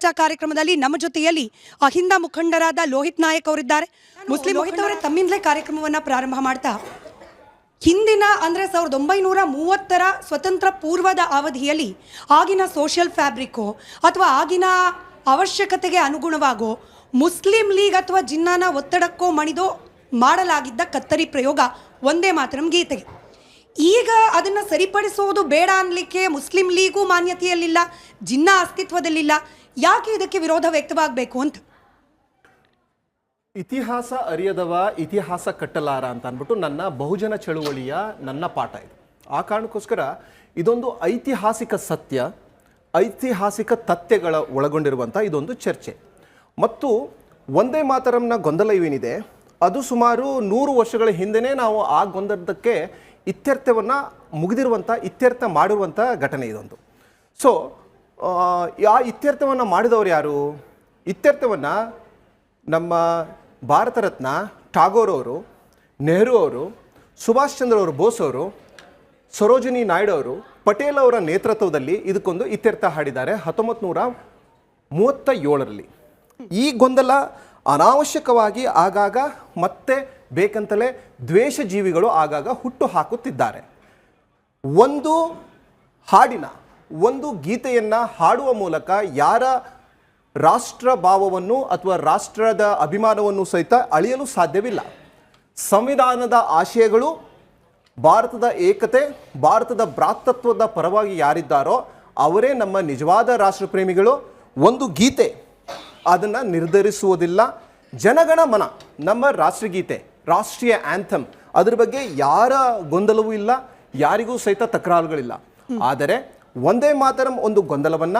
ಚರ್ಚಾ ಕಾರ್ಯಕ್ರಮದಲ್ಲಿ ನಮ್ಮ ಜೊತೆಯಲ್ಲಿ ಅಹಿಂದ ಮುಖಂಡರಾದ ಲೋಹಿತ್ ನಾಯಕ್ ಅವರಿದ್ದಾರೆ. ಮುಸ್ಲಿಂ ಲೋಹಿತ್ ಅವರೇ ತಮ್ಮಿಂದಲೇ ಕಾರ್ಯಕ್ರಮವನ್ನ ಪ್ರಾರಂಭ ಮಾಡ್ತಾ. ಹಿಂದಿನ ಅಂದರೆ ಸಾವಿರದ ಒಂಬೈನೂರ ಮೂವತ್ತರ ಸ್ವತಂತ್ರ ಪೂರ್ವದ ಅವಧಿಯಲ್ಲಿ ಆಗಿನ ಸೋಷಿಯಲ್ ಫ್ಯಾಬ್ರಿಕ್ಕೋ ಅಥವಾ ಆಗಿನ ಅವಶ್ಯಕತೆಗೆ ಅನುಗುಣವಾಗೋ ಮುಸ್ಲಿಂ ಲೀಗ್ ಅಥವಾ ಜಿನ್ನಾನ ಒತ್ತಡಕ್ಕೋ ಮಣಿದೋ ಮಾಡಲಾಗಿದ್ದ ಕತ್ತರಿ ಪ್ರಯೋಗ ಒಂದೇ ಮಾತ್ರ ಗೀತೆಗೆ. ಈಗ ಅದನ್ನು ಸರಿಪಡಿಸೋದು ಬೇಡ ಅನ್ಲಿಕ್ಕೆ ಮುಸ್ಲಿಂ ಲೀಗೂ ಮಾನ್ಯತೆಯಲ್ಲಿಲ್ಲ, ಜಿನ್ನಾ ಅಸ್ತಿತ್ವದಲ್ಲಿಲ್ಲ. ಯಾಕೆ ಇದಕ್ಕೆ ವಿರೋಧ ವ್ಯಕ್ತವಾಗಬೇಕು ಅಂತ? ಇತಿಹಾಸ ಅರಿಯದವ ಇತಿಹಾಸ ಕಟ್ಟಲಾರ ಅಂತ ಅಂದ್ಬಿಟ್ಟು ನನ್ನ ಬಹುಜನ ಚಳುವಳಿಯ ನನ್ನ ಪಾಠ ಇದು. ಆ ಕಾರಣಕ್ಕೋಸ್ಕರ ಇದೊಂದು ಐತಿಹಾಸಿಕ ಸತ್ಯ, ಐತಿಹಾಸಿಕ ತಥ್ಯಗಳ ಒಳಗೊಂಡಿರುವಂಥ ಇದೊಂದು ಚರ್ಚೆ. ಮತ್ತು ಒಂದೇ ಮಾತರಂನ ಗೊಂದಲ ಏನಿದೆ ಅದು ಸುಮಾರು ನೂರು ವರ್ಷಗಳ ಹಿಂದೆನೇ ನಾವು ಆ ಗೊಂದಲಕ್ಕೆ ಇತ್ಯರ್ಥವನ್ನು ಮುಗಿದಿರುವಂಥ ಇತ್ಯರ್ಥ ಮಾಡಿರುವಂಥ ಘಟನೆ ಇದೊಂದು. ಸೊ ಆ ಇತ್ಯರ್ಥವನ್ನು ಮಾಡಿದವರು ಯಾರು? ಇತ್ಯರ್ಥವನ್ನು ನಮ್ಮ ಭಾರತ ರತ್ನ ಟಾಗೋರ್ ಅವರು, ನೆಹರು ಅವರು, ಸುಭಾಷ್ ಚಂದ್ರ ಅವರು, ಬೋಸ್ ಅವರು, ಸರೋಜಿನಿ ನಾಯ್ಡು ಅವರು, ಪಟೇಲ್ ಅವರ ನೇತೃತ್ವದಲ್ಲಿ ಇದಕ್ಕೊಂದು ಇತ್ಯರ್ಥ ಹಾಡಿದ್ದಾರೆ ಹತ್ತೊಂಬತ್ತು ನೂರ ಮೂವತ್ತ ಏಳರಲ್ಲಿ ಈ ಗೊಂದಲ ಅನಾವಶ್ಯಕವಾಗಿ ಆಗಾಗ ಮತ್ತೆ ಬೇಕಂತಲೇ ದ್ವೇಷ ಜೀವಿಗಳು ಆಗಾಗ ಹುಟ್ಟು ಹಾಕುತ್ತಿದ್ದಾರೆ. ಒಂದು ಹಾಡಿನ ಒಂದು ಗೀತೆಯನ್ನು ಹಾಡುವ ಮೂಲಕ ಯಾರ ರಾಷ್ಟ್ರ ಭಾವವನ್ನು ಅಥವಾ ರಾಷ್ಟ್ರದ ಅಭಿಮಾನವನ್ನು ಸಹಿತ ಅಳಿಯಲು ಸಾಧ್ಯವಿಲ್ಲ. ಸಂವಿಧಾನದ ಆಶಯಗಳು ಭಾರತದ ಏಕತೆ ಭಾರತದ ಭ್ರಾತೃತ್ವದ ಪರವಾಗಿ ಯಾರಿದ್ದಾರೋ ಅವರೇ ನಮ್ಮ ನಿಜವಾದ ರಾಷ್ಟ್ರಪ್ರೇಮಿಗಳು. ಒಂದು ಗೀತೆ ಅದನ್ನು ನಿರ್ಧರಿಸುವುದಿಲ್ಲ. ಜನಗಣ ಮನ ನಮ್ಮ ರಾಷ್ಟ್ರಗೀತೆ ರಾಷ್ಟ್ರೀಯ ಆಂಥಮ್ ಅದ್ರ ಬಗ್ಗೆ ಯಾರ ಗೊಂದಲವೂ ಇಲ್ಲ ಯಾರಿಗೂ ಸಹಿತ ತಕರಾರುಗಳಿಲ್ಲ. ಆದರೆ ಒಂದೇ ಮಾತರಂ ಒಂದು ಗೊಂದಲವನ್ನ,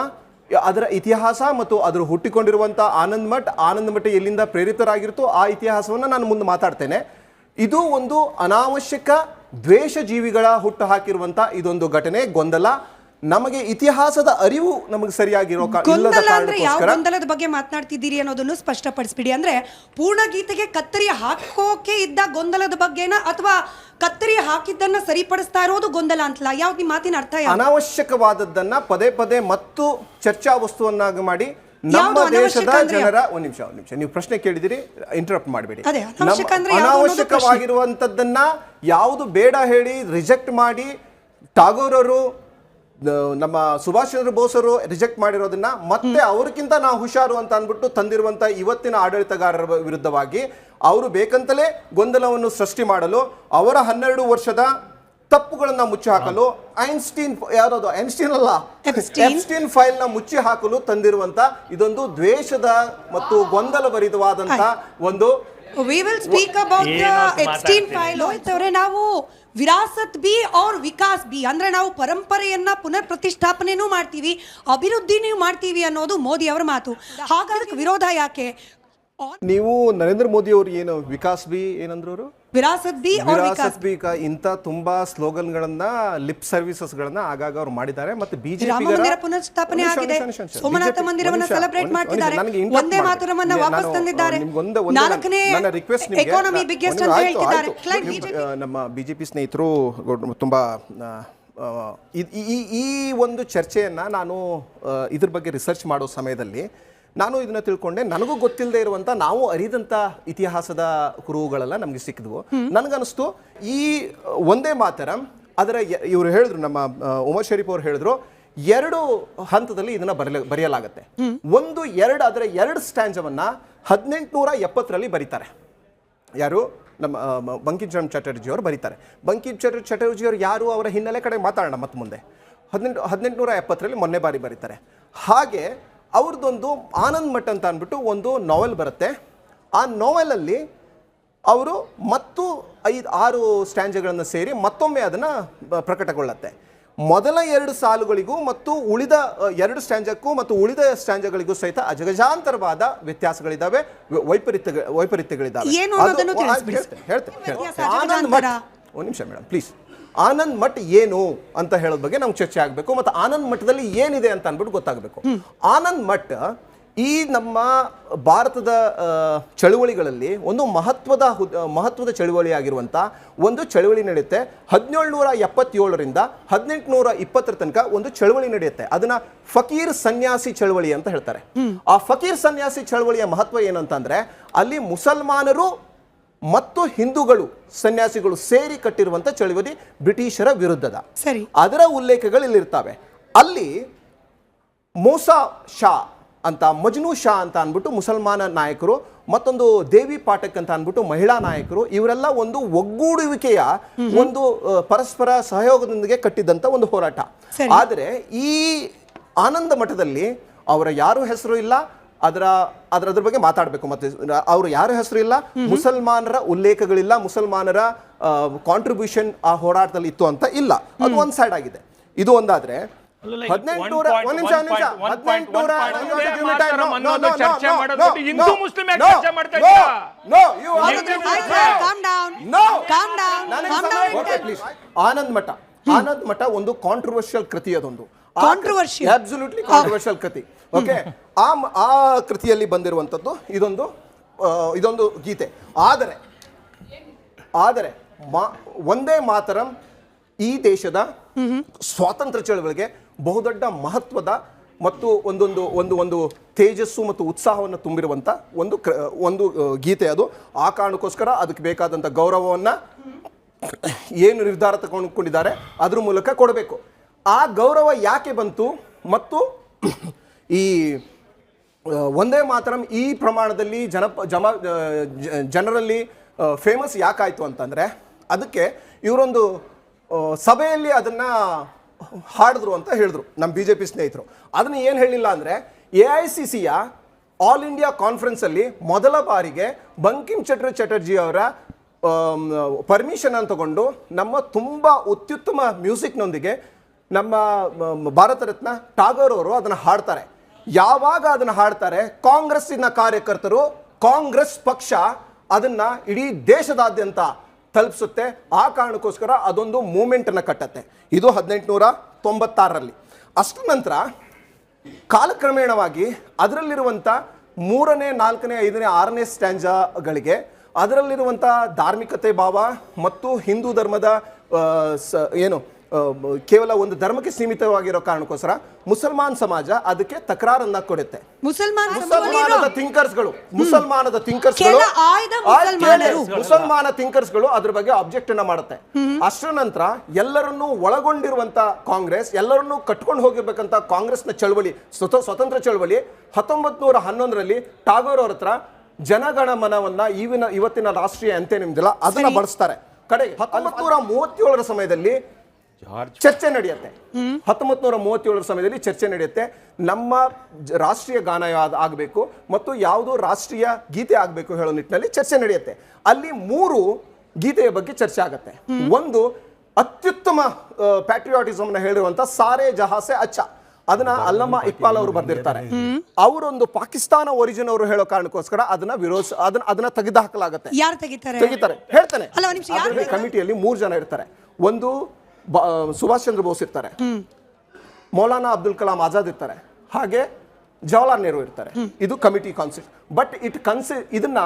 ಅದರ ಇತಿಹಾಸ ಮತ್ತು ಅದರ ಹುಟ್ಟಿಕೊಂಡಿರುವಂಥ ಆನಂದ್ ಮಠ್, ಆನಂದ್ ಮಠ ಎಲ್ಲಿಂದ ಪ್ರೇರಿತರಾಗಿರುತ್ತೋ ಆ ಇತಿಹಾಸವನ್ನು ನಾನು ಮುಂದೆ ಮಾತಾಡ್ತೇನೆ. ಇದು ಒಂದು ಅನಾವಶ್ಯಕ ದ್ವೇಷ ಜೀವಿಗಳ ಹುಟ್ಟು ಹಾಕಿರುವಂಥ ಇದೊಂದು ಘಟನೆ, ಗೊಂದಲ. ನಮಗೆ ಇತಿಹಾಸದ ಅರಿವು ನಮಗೆ ಸರಿಯಾಗಿರೋ ಕಾ- ಇಲ್ಲದ ಗೊಂದಲ ಅಂದ್ರೆ ಯಾವ ಕಾರಣಕ್ಕೋಸ್ಕರ ಗೊಂದಲದ ಬಗ್ಗೆ ಮಾತನಾಡ್ತಿದ್ದೀರಿ ಅನ್ನೋದನ್ನು ಸ್ಪಷ್ಟಪಡಿಸ್ಬಿಡಿ. ಅಂದ್ರೆ ಪೂರ್ಣ ಗೀತೆಗೆ ಕತ್ತರಿ ಹಾಕೋಕೆ ಇದ್ದ ಗೊಂದಲದ ಬಗ್ಗೆನ ಅಥವಾ ಕತ್ತರಿ ಹಾಕಿದ್ದನ್ನ ಸರಿಪಡಿಸ್ತಾ ಇರೋದು ಗೊಂದಲ ಅಂತಲ್ಲ? ಯಾವ್ದು ನಿಮ್ಮ ಮಾತಿನ ಅರ್ಥ ಯಾವ್ದು? ಅನಾವಶ್ಯಕವಾದದ್ದನ್ನ ಪದೇ ಪದೇ ಮತ್ತು ಚರ್ಚಾ ವಸ್ತುವನ್ನಾಗಿ ಮಾಡಿ ನಮ್ಮ ಯಾವ್ದು ಅನಾವಶ್ಯಕ ದೇಶದ ಅಂದ್ರೆ ಜನರ ಒಂದ್ ನಿಮಿಷ ಒಂದ್ ನಿಮಿಷ. ನೀವು ಪ್ರಶ್ನೆ ಕೇಳಿದಿರಿ ಇಂಟರಪ್ಟ್ ಮಾಡಬೇಡಿ. ಅದೇ, ಅನಾವಶ್ಯಕ ಅಂದ್ರೆ ಯಾವ್ದು ಅನ್ನೋದು ಪ್ರಶ್ನೆ. ಅನಾವಶ್ಯಕವಾಗಿರುವಂತದ್ದನ್ನ ಯಾವುದು ಬೇಡ ಹೇಳಿ ರಿಜೆಕ್ಟ್ ಮಾಡಿ ಟಾಗೋರ್ ಅವರು ನಮ್ಮ ಸುಭಾಷ್ ಚಂದ್ರ ಬೋಸ್ ಅವರು ರಿಜೆಕ್ಟ್ ಮಾಡಿರೋದನ್ನ ಮತ್ತೆ ಅವ್ರಿಗಿಂತ ನಾವು ಹುಷಾರು ಅಂತ ಅಂದ್ಬಿಟ್ಟು ತಂದಿರುವಂತ ಇವತ್ತಿನ ಆಡಳಿತಗಾರರ ವಿರುದ್ಧವಾಗಿ ಅವರು ಬೇಕಂತಲೇ ಗೊಂದಲವನ್ನು ಸೃಷ್ಟಿ ಮಾಡಲು ಅವರ ಹನ್ನೆರಡು ವರ್ಷದ ತಪ್ಪುಗಳನ್ನ ಮುಚ್ಚಿ ಹಾಕಲು ಐನ್ಸ್ಟೀನ್ ಯಾವ್ದು ಐನ್ಸ್ಟೀನ್ ಅಲ್ಲ. ಐನ್ಸ್ಟೀನ್ ಎಪ್ಸ್ಟೀನ್ ಫೈಲ್ನ ಮುಚ್ಚಿ ಹಾಕಲು ತಂದಿರುವಂತ ಇದೊಂದು ದ್ವೇಷದ ಮತ್ತು ಗೊಂದಲ ಭರಿತವಾದಂತ ಒಂದು we will speak about the Epstein? File ಅವರೇ ನಾವು ವಿರಾಸತ್ ಬಿ ಔರ್ ವಿಕಾಸ್ ಬಿ ಅಂದ್ರೆ ನಾವು ಪರಂಪರೆಯನ್ನ ಪುನರ್ ಪ್ರತಿಷ್ಠಾಪನೆನೂ ಮಾಡ್ತೀವಿ ಅಭಿವೃದ್ಧಿನೂ ಮಾಡ್ತೀವಿ ಅನ್ನೋದು ಮೋದಿ ಅವರ ಮಾತು. ಹಾಗಾದ್ರೆ ವಿರೋಧ ಯಾಕೆ? ನೀವು ನರೇಂದ್ರ ಮೋದಿ ಅವರು ಏನು ವಿಕಾಸ್ ಬಿ ಏನಂದ್ರು ಅವರು? ವಿರಾಸತ್ ಬಿ ವಿರಾಸತ್ ಬಿ ಇಂಥ ತುಂಬಾ ಸ್ಲೋಗನ್ಗಳನ್ನ ಲಿಪ್ ಸರ್ವಿಸಸ್ ಗಳನ್ನ ಆಗಾಗ ಅವ್ರು ಮಾಡಿದ್ದಾರೆ. ಮತ್ತೆ ಬಿಜೆಪಿ ಪುನಃಸ್ಥಾಪನೆ ಮಂದಿರ ಪುನರ್ಸ್ಥಾಪನೆ ಆಗಿದೆ. ಸೋಮನಾಥ ಮಂದಿರವನ್ನ ಸೆಲೆಬ್ರೇಟ್ ಮಾಡ್ತಿದ್ದಾರೆ. ಒಂದೇ ಮಾತುರವನ್ನ ವಾಪಸ್ ತಂದಿದ್ದಾರೆ. ನಾಲ್ಕನೇ ಎಕಾನಮಿ ಬಿಗ್ಗೆಸ್ಟ್ ಅಂತ ಹೇಳ್ತಿದ್ದಾರೆ. ನಮ್ಮ ಬಿಜೆಪಿ ಸ್ನೇಹಿತರು ತುಂಬಾ ಈ ಈ- ಒಂದು ಚರ್ಚೆಯನ್ನ ನಾನು ಇದ್ರ ಬಗ್ಗೆ ರಿಸರ್ಚ್ ಮಾಡೋ ಸಮಯದಲ್ಲಿ ನಾನು ಇದನ್ನ ತಿಳ್ಕೊಂಡೆ. ನನಗೂ ಗೊತ್ತಿಲ್ಲದೆ ಇರುವಂತ ನಾವು ಅರಿದಂತ ಇತಿಹಾಸದ ಕುರುಹುಗಳೆಲ್ಲ ನಮ್ಗೆ ಸಿಕ್ಕಿದ್ವು. ನನಗನ್ನಿಸ್ತು, ಈ ಒಂದೇ ಮಾತರ ಅದರ ಇವರು ಹೇಳಿದ್ರು, ನಮ್ಮ ಉಮಾ ಶರೀಫ್ ಅವ್ರು ಹೇಳಿದ್ರು, ಎರಡು ಹಂತದಲ್ಲಿ ಇದನ್ನ ಬರೆಯ ಬರೆಯಲಾಗತ್ತೆ. ಒಂದು, ಎರಡು, ಅದರ ಎರಡು ಸ್ಟ್ಯಾಂಜವನ್ನ ಹದಿನೆಂಟುನೂರ ಎಪ್ಪತ್ತರಲ್ಲಿ ಬರೀತಾರೆ. ಯಾರು? ನಮ್ಮ ಬಂಕಿಮ್ ಚಟರ್ಜಿ ಅವರು ಬರೀತಾರೆ. ಬಂಕಿಮ್ ಚಟರ್ ಚಟರ್ಜಿ ಅವರು ಯಾರು? ಅವರ ಹಿನ್ನೆಲೆ ಕಡೆ ಮಾತಾಡೋಣ ಮತ್ತೆ ಮುಂದೆ. ಹದಿನೆಂಟು ಹದಿನೆಂಟುನೂರ ಎಪ್ಪತ್ತರಲ್ಲಿ ಮೊನ್ನೆ ಬಾರಿ ಬರೀತಾರೆ. ಹಾಗೆ ಅವ್ರದ್ದೊಂದು ಆನಂದ್ ಮಠ್ ಅಂತ ಅಂದ್ಬಿಟ್ಟು ಒಂದು ನಾವೆಲ್ ಬರುತ್ತೆ. ಆ ನಾವೆಲಲ್ಲಿ ಅವರು ಮತ್ತು ಐದು ಆರು ಸ್ಟ್ಯಾಂಜಗಳನ್ನು ಸೇರಿ ಮತ್ತೊಮ್ಮೆ ಅದನ್ನು ಪ್ರಕಟಗೊಳ್ಳುತ್ತೆ. ಮೊದಲ ಎರಡು ಸಾಲುಗಳಿಗೂ ಮತ್ತು ಉಳಿದ ಎರಡು ಸ್ಟ್ಯಾಂಜಕ್ಕೂ ಮತ್ತು ಉಳಿದ ಸ್ಟ್ಯಾಂಜಗಳಿಗೂ ಸಹಿತ ಅಜಗಜಾಂತರವಾದ ವ್ಯತ್ಯಾಸಗಳಿದ್ದಾವೆ ವೈಪರೀತ್ಯ ವೈಪರೀತ್ಯಗಳಿದ್ದಾವೆ. ಹೇಳ್ತೇನೆ. ಆನಂದ್ ಮಠ್. ಒಂದು ನಿಮಿಷ ಮೇಡಮ್ ಪ್ಲೀಸ್. ಆನಂದ್ ಮಠ್ ಏನು ಅಂತ ಹೇಳೋದ್ ಬಗ್ಗೆ ನಮ್ಗೆ ಚರ್ಚೆ ಆಗಬೇಕು ಮತ್ತು ಆನಂದ್ ಮಠದಲ್ಲಿ ಏನಿದೆ ಅಂತ ಅಂದ್ಬಿಟ್ಟು ಗೊತ್ತಾಗಬೇಕು. ಆನಂದ್ ಮಠ ಈ ನಮ್ಮ ಭಾರತದ ಚಳುವಳಿಗಳಲ್ಲಿ ಒಂದು ಮಹತ್ವದ ಮಹತ್ವದ ಚಳುವಳಿ ಆಗಿರುವಂಥ ಒಂದು ಚಳುವಳಿ ನಡೆಯುತ್ತೆ. ಹದಿನೇಳುನೂರ ಎಪ್ಪತ್ತೇಳರಿಂದ ಹದಿನೆಂಟುನೂರ ಇಪ್ಪತ್ತರ ತನಕ ಒಂದು ಚಳುವಳಿ ನಡೆಯುತ್ತೆ. ಅದನ್ನ ಫಕೀರ್ ಸನ್ಯಾಸಿ ಚಳುವಳಿ ಅಂತ ಹೇಳ್ತಾರೆ. ಆ ಫಕೀರ್ ಸನ್ಯಾಸಿ ಚಳುವಳಿಯ ಮಹತ್ವ ಏನಂತಂದ್ರೆ ಅಲ್ಲಿ ಮುಸಲ್ಮಾನರು ಮತ್ತು ಹಿಂದೂಗಳು ಸನ್ಯಾಸಿಗಳು ಸೇರಿ ಕಟ್ಟಿರುವಂಥ ಚಳುವಳಿ ಬ್ರಿಟಿಷರ ವಿರುದ್ಧದ. ಸರಿ. ಅದರ ಉಲ್ಲೇಖಗಳು ಇಲ್ಲಿರ್ತವೆ. ಅಲ್ಲಿ ಮೂಸಾ ಶಾ ಅಂತ ಮಜ್ನು ಶಾ ಅಂತ ಅಂದ್ಬಿಟ್ಟು ಮುಸಲ್ಮಾನ ನಾಯಕರು ಮತ್ತೊಂದು ದೇವಿ ಪಾಠಕ್ ಅಂತ ಅಂದ್ಬಿಟ್ಟು ಮಹಿಳಾ ನಾಯಕರು ಇವರೆಲ್ಲ ಒಂದು ಒಗ್ಗೂಡುವಿಕೆಯ ಒಂದು ಪರಸ್ಪರ ಸಹಯೋಗದೊಂದಿಗೆ ಕಟ್ಟಿದಂತ ಒಂದು ಹೋರಾಟ. ಆದರೆ ಈ ಆನಂದ ಮಠದಲ್ಲಿ ಅವರ ಯಾರು ಹೆಸರು ಇಲ್ಲ ಅದರ ಅದರ ಅದ್ರ ಬಗ್ಗೆ ಮಾತಾಡಬೇಕು. ಮತ್ತೆ ಅವರು ಯಾರ ಹೆಸರು ಇಲ್ಲ ಮುಸಲ್ಮಾನರ ಉಲ್ಲೇಖಗಳಿಲ್ಲ ಮುಸಲ್ಮಾನರ ಕಾಂಟ್ರಿಬ್ಯೂಷನ್ ಆ ಹೋರಾಟದಲ್ಲಿ ಇತ್ತು ಅಂತ ಇಲ್ಲ. ಅದು ಒಂದ್ ಸೈಡ್ ಆಗಿದೆ. ಇದು ಒಂದಾದ್ರೆ ಹದಿನೆಂಟುನೂರ ಒಂದ್ ನಿಮಿಷ ಒಂದ್ ನಿಮಿಷ ಹದಿನೆಂಟುನೂರ. ಆನಂದ್ ಮಠ. ಆನಂದ್ ಮಠ ಒಂದು ಕಾಂಟ್ರವರ್ಷಿಯಲ್ ಕೃತಿ ಅದೊಂದು. ಕಾಂಟ್ರವರ್ಷಿಯಲ್ ಅಬ್ಸಲ್ಯೂಟ್ಲಿ ಕಾಂಟ್ರವರ್ಷಿಯಲ್ ಕೃತಿ. ಓಕೆ? ಆ ಆ ಕೃತಿಯಲ್ಲಿ ಬಂದಿರುವಂಥದ್ದು ಇದೊಂದು ಇದೊಂದು ಗೀತೆ. ಆದರೆ ಆದರೆ ಮಾ, ಒಂದೇ ಮಾತರಂ ಈ ದೇಶದ ಸ್ವಾತಂತ್ರ್ಯ ಚಳವಳಿಗೆ ಬಹುದೊಡ್ಡ ಮಹತ್ವದ ಮತ್ತು ಒಂದೊಂದು, ಒಂದು ಒಂದು ತೇಜಸ್ಸು ಮತ್ತು ಉತ್ಸಾಹವನ್ನು ತುಂಬಿರುವಂಥ ಒಂದು ಕ್ರ, ಒಂದು ಗೀತೆ ಅದು. ಆ ಕಾರಣಕ್ಕೋಸ್ಕರ ಅದಕ್ಕೆ ಬೇಕಾದಂಥ ಗೌರವವನ್ನು ಏನು ನಿರ್ಧಾರ ತಗೊಂಡುಕೊಂಡಿದ್ದಾರೆ ಅದ್ರ ಮೂಲಕ ಕೊಡಬೇಕು. ಆ ಗೌರವ ಯಾಕೆ ಬಂತು ಮತ್ತು ಈ ಒಂದೇ ಮಾತರಂ ಈ ಪ್ರಮಾಣದಲ್ಲಿ ಜನಪ ಜಮ ಜನರಲ್ಲಿ ಫೇಮಸ್ ಯಾಕಾಯಿತು ಅಂತಂದರೆ, ಅದಕ್ಕೆ ಇವರೊಂದು ಸಭೆಯಲ್ಲಿ ಅದನ್ನು ಹಾಡಿದ್ರು ಅಂತ ಹೇಳಿದ್ರು ನಮ್ಮ ಬಿ ಜೆ ಪಿ ಸ್ನೇಹಿತರು. ಅದನ್ನು ಏನು ಹೇಳಿಲ್ಲ ಅಂದರೆ ಎ ಐ ಸಿ ಸಿಯ ಆಲ್ ಇಂಡಿಯಾ ಕಾನ್ಫರೆನ್ಸಲ್ಲಿ ಮೊದಲ ಬಾರಿಗೆ ಬಂಕಿಮ್ ಚಟರ್ ಚಟರ್ಜಿ ಅವರ ಪರ್ಮಿಷನ್ ಅನ್ನು ತಗೊಂಡು ನಮ್ಮ ತುಂಬ ಅತ್ಯುತ್ತಮ ಮ್ಯೂಸಿಕ್ನೊಂದಿಗೆ ನಮ್ಮ ಭಾರತ ರತ್ನ ಟಾಗೋರ್ ಅವರು ಅದನ್ನು ಹಾಡ್ತಾರೆ. ಯಾವಾಗ ಅದನ್ನು ಹಾಡ್ತಾರೆ? ಕಾಂಗ್ರೆಸ್ಸಿನ ಕಾರ್ಯಕರ್ತರು, ಕಾಂಗ್ರೆಸ್ ಪಕ್ಷ ಅದನ್ನ ಇಡೀ ದೇಶದಾದ್ಯಂತ ತಲುಪಿಸುತ್ತೆ. ಆ ಕಾರಣಕ್ಕೋಸ್ಕರ ಅದೊಂದು ಮೂಮೆಂಟನ್ನು ಕಟ್ಟತ್ತೆ. ಇದು ಹದಿನೆಂಟುನೂರ ತೊಂಬತ್ತಾರರಲ್ಲಿ. ಅಷ್ಟು ನಂತರ ಕಾಲಕ್ರಮೇಣವಾಗಿ ಅದರಲ್ಲಿರುವಂಥ ಮೂರನೇ, ನಾಲ್ಕನೇ, ಐದನೇ, ಆರನೇ ಸ್ಟ್ಯಾಂಜಗಳಿಗೆ ಅದರಲ್ಲಿರುವಂಥ ಧಾರ್ಮಿಕತೆ ಭಾವ ಮತ್ತು ಹಿಂದೂ ಧರ್ಮದ ಸ- ಏನು ಕೇವಲ ಒಂದು ಧರ್ಮಕ್ಕೆ ಸೀಮಿತವಾಗಿರೋ ಕಾರಣಕ್ಕೋಸ್ಕರ ಮುಸಲ್ಮಾನ್ ಸಮಾಜ ಅದಕ್ಕೆ ತಕರಾರನ್ನ ಕೊಡುತ್ತೆ. ಮುಸಲ್ಮಾನ್ ಮುಸಲ್ಮಾನದ ಥಿಂಕರ್ಸ್ಗಳು ಮುಸಲ್ಮಾನದ ಥಿಂಕರ್ಸ್ಗಳು. ಮುಸಲ್ಮಾನ ಥಿಂಕರ್ಸ್ಗಳು ಅದ್ರ ಬಗ್ಗೆ ಆಬ್ಜೆಕ್ಟ್ ಅನ್ನ ಮಾಡುತ್ತೆ. ಅಷ್ಟರ ನಂತರ ಎಲ್ಲರನ್ನೂ ಒಳಗೊಂಡಿರುವಂತ ಕಾಂಗ್ರೆಸ್ ಎಲ್ಲರನ್ನೂ ಕಟ್ಕೊಂಡು ಹೋಗಿರ್ಬೇಕಂತ ಕಾಂಗ್ರೆಸ್ನ ಚಳವಳಿ ಸ್ವತಃ ಸ್ವತಂತ್ರ ಚಳವಳಿ ಹತ್ತೊಂಬತ್ ನೂರ ಹನ್ನೊಂದರಲ್ಲಿ ಟಾಗೋರ್ ಅವ್ರ ಹತ್ರ ಜನಗಣ ಮನವನ್ನ ಈವಿನ ಇವತ್ತಿನ ರಾಷ್ಟ್ರೀಯ ಅಂತೆ ನಿಮ್ದಿಲ್ಲ ಅದನ್ನ ಬಳಸ್ತಾರೆ. ಕಡೆಗೆ ಹತ್ತೊಂಬತ್ ನೂರ ಮೂವತ್ತೇಳರ ಸಮಯದಲ್ಲಿ ಚರ್ಚೆ ನಡೆಯುತ್ತೆ. ಹತ್ತೊಂಬತ್ತು ನೂರ ಮೂವತ್ತೇಳರ ಸಮಯದಲ್ಲಿ ಚರ್ಚೆ ನಡೆಯುತ್ತೆ. ನಮ್ಮ ರಾಷ್ಟ್ರೀಯ ಗಾನ ಆಗಬೇಕು ಮತ್ತು ಯಾವುದು ರಾಷ್ಟ್ರೀಯ ಗೀತೆ ಆಗಬೇಕು ಹೇಳೋ ನಿಟ್ಟಿನಲ್ಲಿ ಚರ್ಚೆ ನಡೆಯುತ್ತೆ. ಅಲ್ಲಿ ಮೂರು ಗೀತೆಯ ಬಗ್ಗೆ ಚರ್ಚೆ ಆಗುತ್ತೆ. ಒಂದು ಅತ್ಯುತ್ತಮ ಪ್ಯಾಟ್ರಿಯಾಟಿಸಮ್ನ ಹೇಳಿರುವಂತ ಸಾರೆ ಜಹಾಸೆ ಅಚ್ಚ. ಅದನ್ನ ಅಲ್ಲಮ್ಮ ಇಕ್ಬಾಲ್ ಅವರು ಬರ್ದಿರ್ತಾರೆ. ಅವರೊಂದು ಪಾಕಿಸ್ತಾನ ಒರಿಜಿನ್ ಅವರು ಹೇಳೋ ಕಾರಣಕ್ಕೋಸ್ಕರ ಅದನ್ನ ವಿರೋಧ ಅದನ್ನ ಅದನ್ನ ತೆಗೆದು ಹಾಕಲಾಗುತ್ತೆ ಯಾರು ತೆಗಿತಾರೆ? ಹೇಳ್ತಾನೆ. ಅಲ್ಲ, ಒಂದ್ ನಿಮಿಷ, ಯಾರು ಅದ್ರಲ್ಲಿ ಕಮಿಟಿಯಲ್ಲಿ ಮೂರು ಜನ ಇರ್ತಾರೆ. ಒಂದು ಸುಭಾಷ್ ಚಂದ್ರ ಬೋಸ್ ಇರ್ತಾರೆ. ಮೌಲಾನಾ ಅಬ್ದುಲ್ ಕಲಾಂ ಆಜಾದ್ ಇರ್ತಾರೆ. ಹಾಗೆ ಜವಾಹರ್ಲಾಲ್ ನೆಹರು ಇರ್ತಾರೆ. ಇದು ಕಮಿಟಿ ಕಾನ್ಸೆಪ್ಟ್ ಬಟ್ ಇಟ್ ಕನ್ಸಿ ಇದನ್ನ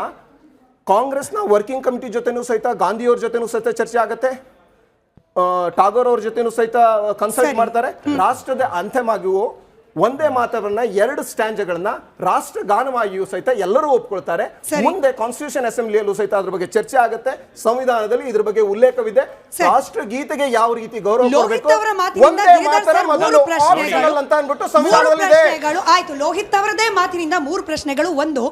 ಕಾಂಗ್ರೆಸ್ನ ವರ್ಕಿಂಗ್ ಕಮಿಟಿ ಜೊತೆನೂ ಸಹಿತ ಗಾಂಧಿಯವ್ರ ಜೊತೆನೂ ಸಹಿತ ಚರ್ಚೆ ಆಗತ್ತೆ. ಟಾಗೋರ್ ಅವ್ರ ಜೊತೆನೂ ಸಹಿತ ಕನ್ಸಲ್ಟ್ ಮಾಡ್ತಾರೆ. ರಾಷ್ಟ್ರದ ಅಂಥೆಮ್ ಆಗಿಯೂ ಒಂದೇ ಮಾತವನ್ನ ಎರಡು ಸ್ಟ್ಯಾಂಜಗಳನ್ನ ರಾಷ್ಟ್ರ ಗಾನವಾಗಿಯೂ ಸಹಿತ ಎಲ್ಲರೂ ಒಪ್ಕೊಳ್ತಾರೆ. ಮುಂದೆ ಕಾನ್ಸ್ಟಿಟ್ಯೂಷನ್ ಅಸೆಂಬ್ಲಿಯಲ್ಲೂ ಸಹಿತ ಅದ್ರ ಬಗ್ಗೆ ಚರ್ಚೆ ಆಗುತ್ತೆ. ಸಂವಿಧಾನದಲ್ಲಿ ಇದ್ರ ಬಗ್ಗೆ ಉಲ್ಲೇಖವಿದೆ. ರಾಷ್ಟ್ರ ಗೀತೆಗೆ ಯಾವ ರೀತಿ ಗೌರವ ಕೊಡಬೇಕು? ಒಂದೇ ಮೊದಲು ಅಂತ ಅಂದ್ಬಿಟ್ಟು ಸಂವಿಧಾನದಲ್ಲಿದೆ. ಆಯ್ತು ಲೋಹಿತ್ ಅವರದೇ ಮಾತಿನಿಂದ ಮೂರು ಪ್ರಶ್ನೆಗಳು. ಒಂದು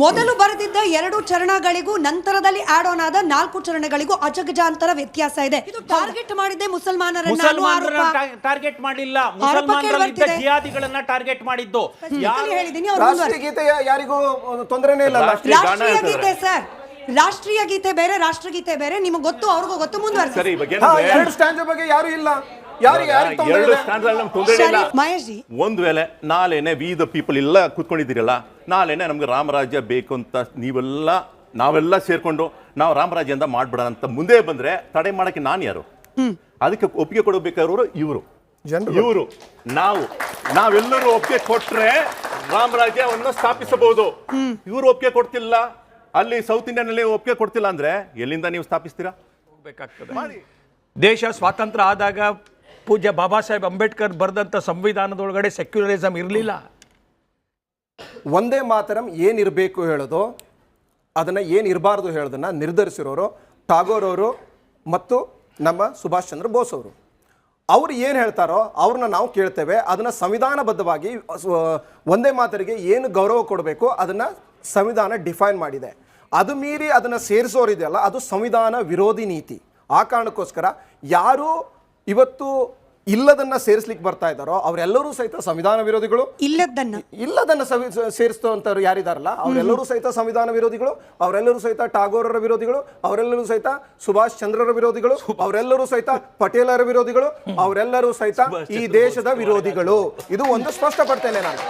ಮೊದಲು ಬರೆದಿದ್ದ ಎರಡು ಚರಣಗಳಿಗೂ ನಂತರದಲ್ಲಿ ಆಡ್ ಆನ್ ಆದ ನಾಲ್ಕು ಚರಣಗಳಿಗೂ ಅಜಗಜಾಂತರ ವ್ಯತ್ಯಾಸ ಇದೆ. ಇದು ಟಾರ್ಗೆಟ್ ಮಾಡಿದ್ದೆ ಮುಸಲ್ಮಾನರನ್ನು ಆರೋಪ. ಟಾರ್ಗೆಟ್ ಮಾಡಿಲ್ಲ. ಮುಸಲ್ಮಾನರಲ್ಲಿದ್ದ. ಜಿಹಾದಿಗಳನ್ನ ಟಾರ್ಗೆಟ್ ಮಾಡಿದ್ದು. ಅವ್ರು ರಾಷ್ಟ್ರೀಯ ಮುಂದುವರ್ಸಿ. ಯಾರಿಗೂ ತೊಂದರೆನೇ ಇಲ್ಲ ರಾಷ್ಟ್ರೀಯ ಗೀತೆ ಸರ್ ರಾಷ್ಟ್ರೀಯ ಗೀತೆ ಬೇರೆ ರಾಷ್ಟ್ರಗೀತೆ ಬೇರೆ. ನಿಮಗೆ ಗೊತ್ತು ಅವ್ರಿಗೂ ಗೊತ್ತು. ಮುಂದುವರೆಸಿ. ಎರಡು ಬಗ್ಗೆ ಯಾರು ಇಲ್ಲ. ಯಾರು ಯಾರಿಗೆ ತೊಂದರೆ ಎರಡು ಇದೆ? ಸ್ಟ್ಯಾಂಡ್ ನಮ್ಗೆ ತೊಂದರೆ ಇಲ್ಲ. ಶರೀಫ್ ಮಹೇಶ್ ಜಿ ಒಂದ್ ವೇಳೆ ನಾಳೆನೆ ವಿ ದ ಪೀಪಲ್ ಎಲ್ಲ ಕೂತ್ಕೊಂಡಿದ್ದೀರಲ್ಲ ನಾಳೆನೆ ನಮ್ಗೆ ರಾಮರಾಜ್ಯ ಬೇಕು ಅಂತ ನೀವೆಲ್ಲ ನಾವೆಲ್ಲ ಸೇರ್ಕೊಂಡು ನಾವು ರಾಮರಾಜ್ಯ ಅಂತ ಮಾಡ್ಬಿಡೋಣ ಅಂತ ಮುಂದೆ ಬಂದ್ರೆ ತಡೆ ಮಾಡಕ್ಕೆ ನಾನು ಯಾರು? ಅದಕ್ಕೆ ಒಪ್ಪಿಗೆ ಕೊಡಬೇಕಾದ್ರು ಇವರು. ಜನರು. ಇವರು. ನಾವು. ನಾವೆಲ್ಲರೂ ಒಪ್ಪಿಗೆ ಕೊಟ್ರೆ ರಾಮರಾಜ್ಯವನ್ನು ಸ್ಥಾಪಿಸಬಹುದು. ಇವರು ಒಪ್ಪಿಗೆ ಕೊಡ್ತಿಲ್ಲ. ಅಲ್ಲಿ ಸೌತ್ ಇಂಡಿಯನ್ ಅಲ್ಲಿ ಒಪ್ಪಿಗೆ ಕೊಡ್ತಿಲ್ಲ ಅಂದ್ರೆ ಎಲ್ಲಿಂದ ನೀವು ಸ್ಥಾಪಿಸ್ತೀರಾ? ಹೋಗ್ಬೇಕಾಗ್ತದೆ. ದೇಶ ಸ್ವಾತಂತ್ರ್ಯ ಆದಾಗ ಪೂಜ್ಯ ಬಾಬಾ ಸಾಹೇಬ್ ಅಂಬೇಡ್ಕರ್ ಬರೆದಂಥ ಸಂವಿಧಾನದೊಳಗಡೆ ಸೆಕ್ಯುಲರಿಸಮ್ ಇರಲಿಲ್ಲ. ಒಂದೇ ಮಾತರಂ ಏನಿರಬೇಕು ಹೇಳೋದು, ಅದನ್ನ ಏನಿರಬಾರ್ದು ಹೇಳೋದನ್ನು ನಿರ್ಧರಿಸಿರೋರು ಟಾಗೋರ್ ಅವರು ಮತ್ತು ನಮ್ಮ ಸುಭಾಷ್ ಚಂದ್ರ ಬೋಸ್ ಅವರು. ಅವ್ರು ಏನು ಹೇಳ್ತಾರೋ ಅವ್ರನ್ನ ನಾವು ಕೇಳ್ತೇವೆ, ಅದನ್ನ ಸಂವಿಧಾನಬದ್ಧವಾಗಿ ಸ್ವ- ಒಂದೇ ಮಾತರಿಗೆ ಏನು ಗೌರವ ಕೊಡಬೇಕು ಅದನ್ನ ಸಂವಿಧಾನ ಡಿಫೈನ್ ಮಾಡಿದೆ. ಅದು ಮೀರಿ ಅದನ್ನ ಸೇರಿಸೋರಿದೆಯಲ್ಲ, ಅದು ಸಂವಿಧಾನ ವಿರೋಧಿ ನೀತಿ. ಆ ಕಾರಣಕ್ಕೋಸ್ಕರ ಯಾರು ಇವತ್ತು ಇಲ್ಲದನ್ನ ಸೇರಿಸ್ಲಿಕ್ಕೆ ಬರ್ತಾ ಇದ್ದಾರೋ ಅವರೆಲ್ಲರೂ ಸಹಿತ ಸಂವಿಧಾನ ವಿರೋಧಿಗಳು. ಇಲ್ಲದನ್ನ ಇಲ್ಲದನ್ನ ಸವಿ ಸೇರಿಸ್ತವಂತವ್ರು ಯಾರಿದಾರಲ್ಲ ಅವರೆಲ್ಲರೂ ಸಹಿತ ಸಂವಿಧಾನ ವಿರೋಧಿಗಳು ಅವರೆಲ್ಲರೂ ಸಹಿತ ಟಾಗೋರರ ವಿರೋಧಿಗಳು ಅವರೆಲ್ಲರೂ ಸಹಿತ ಸುಭಾಷ್ ಚಂದ್ರರ ವಿರೋಧಿಗಳು ಅವರೆಲ್ಲರೂ ಸಹಿತ ಪಟೇಲರ ವಿರೋಧಿಗಳು ಅವರೆಲ್ಲರೂ ಸಹಿತ ಈ ದೇಶದ ವಿರೋಧಿಗಳು. ಇದು ಒಂದು ಸ್ಪಷ್ಟಪಡ್ತೇನೆ ನಾನು.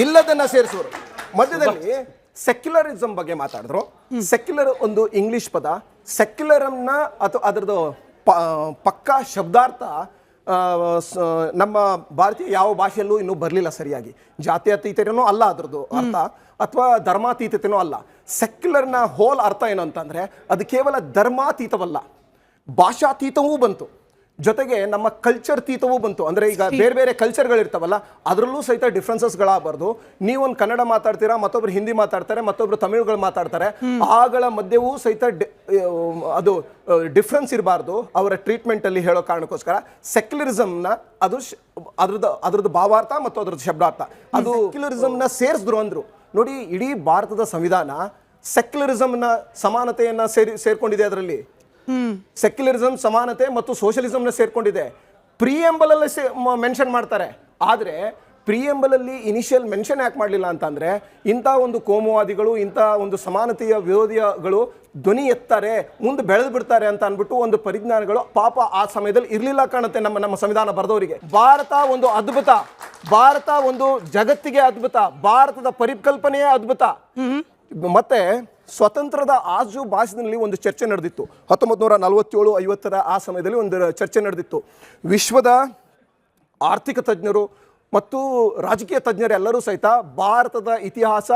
ಇಲ್ಲದನ್ನ ಸೇರಿಸುವರು ಮಧ್ಯದಲ್ಲಿ ಸೆಕ್ಯುಲರಿಸಂ ಬಗ್ಗೆ ಮಾತಾಡಿದ್ರು. ಸೆಕ್ಯುಲರ್ ಒಂದು ಇಂಗ್ಲಿಷ್ ಪದ. ಸೆಕ್ಯುಲರಮ್ನ ಅಥವಾ ಅದರದ್ದು ಪ- ಪಕ್ಕಾ ಶಬ್ದಾರ್ಥ ನಮ್ಮ ಭಾರತೀಯ ಯಾವ ಭಾಷೆಯಲ್ಲೂ ಇನ್ನೂ ಬರಲಿಲ್ಲ ಸರಿಯಾಗಿ. ಜಾತ್ಯತೀತನೂ ಅಲ್ಲ ಅದರದ್ದು ಅರ್ಥ. ಅಥವಾ ಧರ್ಮಾತೀತತೆನೂ ಅಲ್ಲ. ಸೆಕ್ಯುಲರ್ನ ಹೋಲ್ ಅರ್ಥ ಏನು ಅಂತಂದರೆ, ಅದು ಕೇವಲ ಧರ್ಮಾತೀತವಲ್ಲ. ಭಾಷಾತೀತವೂ ಬಂತು. ಜೊತೆಗೆ ನಮ್ಮ ಕಲ್ಚರ್ ತೀತವೂ ಬಂತು. ಅಂದ್ರೆ ಈಗ ಬೇರೆ ಬೇರೆ ಕಲ್ಚರ್ಗಳಿರ್ತಾವಲ್ಲ ಅದರಲ್ಲೂ ಸಹಿತ ಡಿಫ್ರೆನ್ಸಸ್ಗಳಾಗಬಾರ್ದು ನೀವೊಂದು ಕನ್ನಡ ಮಾತಾಡ್ತೀರಾ ಮತ್ತೊಬ್ರು ಹಿಂದಿ ಮಾತಾಡ್ತಾರೆ ಮತ್ತೊಬ್ರು ತಮಿಳುಗಳು ಮಾತಾಡ್ತಾರೆ. ಆಗಳ ಮಧ್ಯವೂ ಸಹಿತ ಅದು ಡಿಫ್ರೆನ್ಸ್ ಇರಬಾರ್ದು ಅವರ ಟ್ರೀಟ್ಮೆಂಟ್ ಅಲ್ಲಿ ಹೇಳೋ ಕಾರಣಕ್ಕೋಸ್ಕರ. ಸೆಕ್ಯುಲರಿಸಮ್ನ ಅದು ಶ- ಅದ್ರದ್ದು ಅದ್ರದ್ದು ಭಾವಾರ್ಥ ಮತ್ತು ಅದ್ರದ್ದು ಶಬ್ದಾರ್ಥ. ಅದು ಸೆಕ್ಯುಲರಿಸಮ್ನ ಸೇರಿಸಿದ್ರು ಅಂದ್ರು ನೋಡಿ ಇಡೀ ಭಾರತದ ಸಂವಿಧಾನ ಸೆಕ್ಯುಲರಿಸಮ್ನ ಸಮಾನತೆಯನ್ನ ಸೇರಿ ಸೇರ್ಕೊಂಡಿದೆ ಅದರಲ್ಲಿ. ಸೆಕ್ಯುಲರಿಸಮ್ ಸಮಾನತೆ ಮತ್ತು ಸೋಷಲಿಸಂನ ಸೇರ್ಕೊಂಡಿದೆ. ಪ್ರಿಯಂಬಲ್ ಅಲ್ಲಿ ಮೆನ್ಷನ್ ಮಾಡ್ತಾರೆ. ಆದ್ರೆ ಪ್ರಿಯಂಬಲ್ ಅಲ್ಲಿ ಇನಿಷಿಯಲ್ ಮೆನ್ಷನ್ ಯಾಕೆ ಮಾಡಲಿಲ್ಲ ಅಂತಂದರೆ ಇಂಥ ಒಂದು ಕೋಮುವಾದಿಗಳು ಇಂಥ ಒಂದು ಸಮಾನತೆಯ ವಿರೋಧಿಗಳು ಧ್ವನಿ ಎತ್ತಾರೆ ಮುಂದೆ ಬೆಳೆದು ಬಿಡ್ತಾರೆ ಅಂತ ಅನ್ಬಿಟ್ಟು ಒಂದು ಪರಿಜ್ಞಾನಗಳು ಪಾಪ ಆ ಸಮಯದಲ್ಲಿ ಇರಲಿಲ್ಲ ಕಾಣುತ್ತೆ ನಮ್ಮ ನಮ್ಮ ಸಂವಿಧಾನ ಬರೆದವರಿಗೆ. ಭಾರತ ಒಂದು ಅದ್ಭುತ. ಭಾರತ ಒಂದು ಜಗತ್ತಿಗೆ ಅದ್ಭುತ. ಭಾರತದ ಪರಿಕಲ್ಪನೆಯೇ ಅದ್ಭುತ. ಮತ್ತೆ ಸ್ವತಂತ್ರದ ಆಜು ಭಾಷೆಯಲ್ಲಿ ಒಂದು ಚರ್ಚೆ ನಡೆದಿತ್ತು. ಹತ್ತೊಂಬತ್ತು ನೂರ ನಲವತ್ತೇಳು, ಐವತ್ತರ ಆ ಸಮಯದಲ್ಲಿ ಒಂದು ಚರ್ಚೆ ನಡೆದಿತ್ತು. ವಿಶ್ವದ ಆರ್ಥಿಕ ತಜ್ಞರು ಮತ್ತು ರಾಜಕೀಯ ತಜ್ಞರು ಎಲ್ಲರೂ ಸಹಿತ ಭಾರತದ ಇತಿಹಾಸ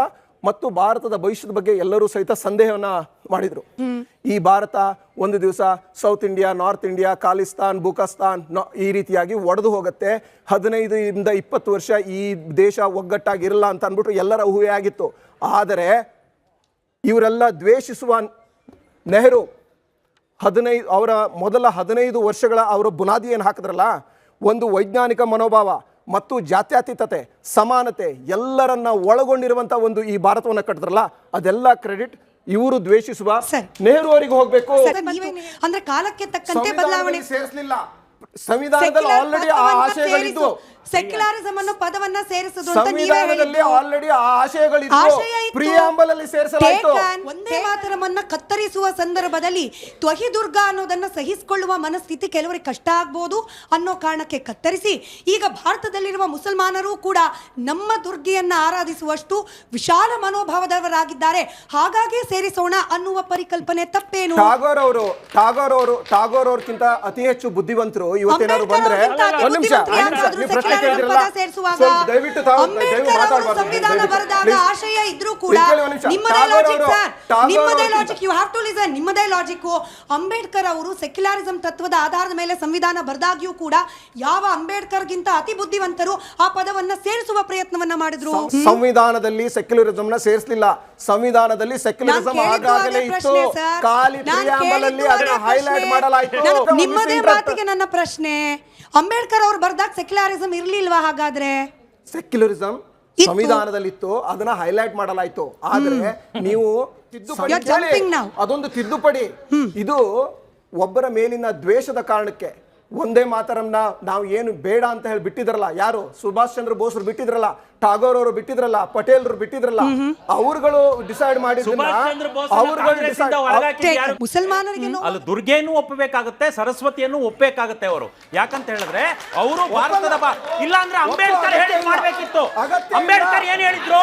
ಮತ್ತು ಭಾರತದ ಭವಿಷ್ಯದ ಬಗ್ಗೆ ಎಲ್ಲರೂ ಸಹಿತ ಸಂದೇಹವನ್ನ ಮಾಡಿದರು. ಈ ಭಾರತ ಒಂದು ದಿವಸ South India North India Khalistan ಬುಕಸ್ತಾನ್ ಈ ರೀತಿಯಾಗಿ ಒಡೆದು ಹೋಗುತ್ತೆ. ಹದಿನೈದರಿಂದ ಇಪ್ಪತ್ತು ವರ್ಷ ಈ ದೇಶ ಒಗ್ಗಟ್ಟಾಗಿರಲ್ಲ ಅಂತ ಅಂದ್ಬಿಟ್ಟು ಎಲ್ಲರ ಊಹೆ ಆಗಿತ್ತು. ಆದರೆ ಇವರೆಲ್ಲ ದ್ವೇಷಿಸುವ ನೆಹರು ಹದಿನೈದು ಅವರ ಮೊದಲ ಹದಿನೈದು ವರ್ಷಗಳ ಅವರ ಬುನಾದಿ ಏನು ಹಾಕಿದ್ರಲ್ಲ ಒಂದು ವೈಜ್ಞಾನಿಕ ಮನೋಭಾವ ಮತ್ತು ಜಾತ್ಯತೀತತೆ ಸಮಾನತೆ ಎಲ್ಲರನ್ನ ಒಳಗೊಂಡಿರುವಂಥ ಒಂದು ಈ ಭಾರತವನ್ನು ಕಟ್ಟಿದ್ರಲ್ಲ ಅದೆಲ್ಲ ಕ್ರೆಡಿಟ್ ಇವರು ದ್ವೇಷಿಸುವ ನೆಹರು ಅವರಿಗೆ ಹೋಗ್ಬೇಕು. ಅಂದ್ರೆ ಕಾಲಕ್ಕೆ ತಕ್ಕಂತೆ ಬದಲಾವಣೆ ಸೇರಿಸಲಿಲ್ಲ. ಸಂವಿಧಾನದಲ್ಲಿ ಆಲ್ರೆಡಿ ಆ ಆಶಯಗಳಿದ್ದು. ಸೆಕ್ಯುಲರಿಸಮ್ ಅನ್ನೋ ಪದವನ್ನ ಸೇರಿಸೋದು ಅಂತ ನೀವೇ ಸಂವಿಧಾನದಲ್ಲಿ ಹೇಳಿದ್ದು. ಆಲ್ರೆಡಿ ಆ ಆಶಯಗಳಿದ್ದು ಆಶಯ ಇತ್ತು. ಪ್ರಿಯಾಂಬಲ್ ಅಲ್ಲಿ ಸೇರಿಸಲಾಯಿತು. ಟೇಕನ್, ಒಂದೇ ಮಾತರಮನ್ನ ಕತ್ತರಿಸುವ ಸಂದರ್ಭದಲ್ಲಿ ತ್ವಹಿದುರ್ಗ ಅನ್ನೋದನ್ನ ಸಹಿಸಿಕೊಳ್ಳುವ ಮನಸ್ಥಿತಿ ಕೆಲವರಿಗೆ ಕಷ್ಟ ಆಗ್ಬೋದು ಅನ್ನೋ ಕಾರಣಕ್ಕೆ ಕತ್ತರಿಸಿ ಈಗ ಭಾರತದಲ್ಲಿರುವ ಮುಸಲ್ಮಾನರು ಕೂಡ ನಮ್ಮ ದುರ್ಗಿಯನ್ನ ಆರಾಧಿಸುವಷ್ಟು ವಿಶಾಲ ಮನೋಭಾವದವರಾಗಿದ್ದಾರೆ. ಹಾಗಾಗಿ ಸೇರಿಸೋಣ ಅನ್ನುವ ಪರಿಕಲ್ಪನೆ ತಪ್ಪೇನು? ಟಾಗೋರ್ ಅವರು ಟಾಗೋರ್ ಅವರು ಟಾಗೋರ್ ಅವ್ರಕ್ಕಿಂತ ಅತಿ ಹೆಚ್ಚು ಬುದ್ಧಿವಂತರು. ಇವತ್ತೇನಾದ್ರು ಅಂಬೇಡ್ಕರ್ ಬಂದ್ರೆ ಅವ್ರಿಗಿಂತ ಅತಿ ಒಂದ್ ನಿಮಿಷ ಬುದ್ಧಿವಂತರು ಒಂದ್ ನಿಮಿಷ. ನೀವು ಪ್ರಶ್ನೆ ಸೇರಿಸುವಾಗ ದಯವಿಟ್ಟು ತಾವು ಅಂಬೇಡ್ಕರ್ ಅವರು ಸೆಕ್ಯುಲಾರಿಸಂ ಸಂವಿಧಾನ ಬರೆದಾಗ ಆಶಯ ಇದ್ರೂ ಕೂಡ ಕೇಳಿ ಒಂದ್ ನಿಮಿಷ. ನಿಮ್ಮದೇ ಲಾಜಿಕ್ ಸರ್ ನಿಮ್ಮದೇ logic you have to listen ನಿಮ್ಮದೇ ಲಾಜಿಕ್ ಅಂಬೇಡ್ಕರ್ ಅವರು ಸೆಕ್ಯುಲರಿಸಂ ತತ್ವದ ಆಧಾರದ ಮೇಲೆ ಸಂವಿಧಾನ ಬರೆದಾಗ್ಯೂ ಕೂಡ ಯಾವ ಅಂಬೇಡ್ಕರ್ ಗಿಂತ ಅತಿ ಬುದ್ಧಿವಂತರು ಆ ಪದವನ್ನ ಸೇರಿಸುವ ಪ್ರಯತ್ನವನ್ನ ಮಾಡಿದ್ರು? ಸಂವಿಧಾನದಲ್ಲಿ ಸೆಕ್ಯುಲರಿಸಂ ನ ಸೇರಿಸಲಿಲ್ಲ. ಸಂವಿಧಾನದಲ್ಲಿ ಸೆಕ್ಯುಲರಿಸಂ ಆಗಾಗಲೇ ಇತ್ತು. ಖಾಲಿ ಅದನ್ನ ಹೈಲೈಟ್. ಮಾಡಲಾಯಿತು. ನಿಮ್ಮದೇ ಮಾತಿಗೆ ನನ್ನ ಪ್ರಶ್ನೆ. ಅಂಬೇಡ್ಕರ್ ಅವರು ಬರ್ದಾಗ ಸೆಕ್ಯುಲರಿಸಂ ಇರ್ಲಿಲ್ವಾ ಹಾಗಾದ್ರೆ? ಸೆಕ್ಯುಲರಿಸಂ ಇತ್ತು. ಸಂವಿಧಾನದಲ್ಲಿತ್ತು ಅದನ್ನ ಹೈಲೈಟ್ ಮಾಡಲಾಯ್ತು. ಆದ್ರೆ ನೀವು ತಿದ್ದುಪಡಿ You're jumping now. ಅದೊಂದು ತಿದ್ದುಪಡಿ. ಇದು ಒಬ್ಬರ ಮೇಲಿನ ದ್ವೇಷದ ಕಾರಣಕ್ಕೆ. ಒಂದೇ ಮಾತರಂನ ನಾವು ಏನು ಬೇಡ ಅಂತ ಹೇಳಿ ಬಿಟ್ಟಿದ್ರಲ್ಲ ಯಾರು? ಸುಭಾಷ್ ಚಂದ್ರ ಬೋಸ್ರು ಬಿಟ್ಟಿದ್ರಲ್ಲ ಟಾಗೋರ್ ಅವರು ಬಿಟ್ಟಿದ್ರಲ್ಲ ಪಟೇಲ್ ಬಿಟ್ಟಿದ್ರಲ್ಲ ಅವರುಗಳು ಡಿಸೈಡ್ ಮಾಡಿದ್ರು? ಮುಸಲ್ಮಾನರಿಗೆ ಅಲ್ಲ ದುರ್ಗೆಯನ್ನು ಒಪ್ಪಬೇಕಾಗುತ್ತೆ ಸರಸ್ವತಿಯನ್ನು ಒಪ್ಪಬೇಕಾಗುತ್ತೆ ಅವರು. ಯಾಕಂತ ಹೇಳಿದ್ರೆ ಅವರು ಭಾರತದ ಇಲ್ಲ ಅಂದ್ರೆ ಅಂಬೇಡ್ಕರ್ ಹೇಳಿ. ಮಾಡ್ಬೇಕಿತ್ತು. ಅಂಬೇಡ್ಕರ್ ಏನ್ ಹೇಳಿದ್ರು?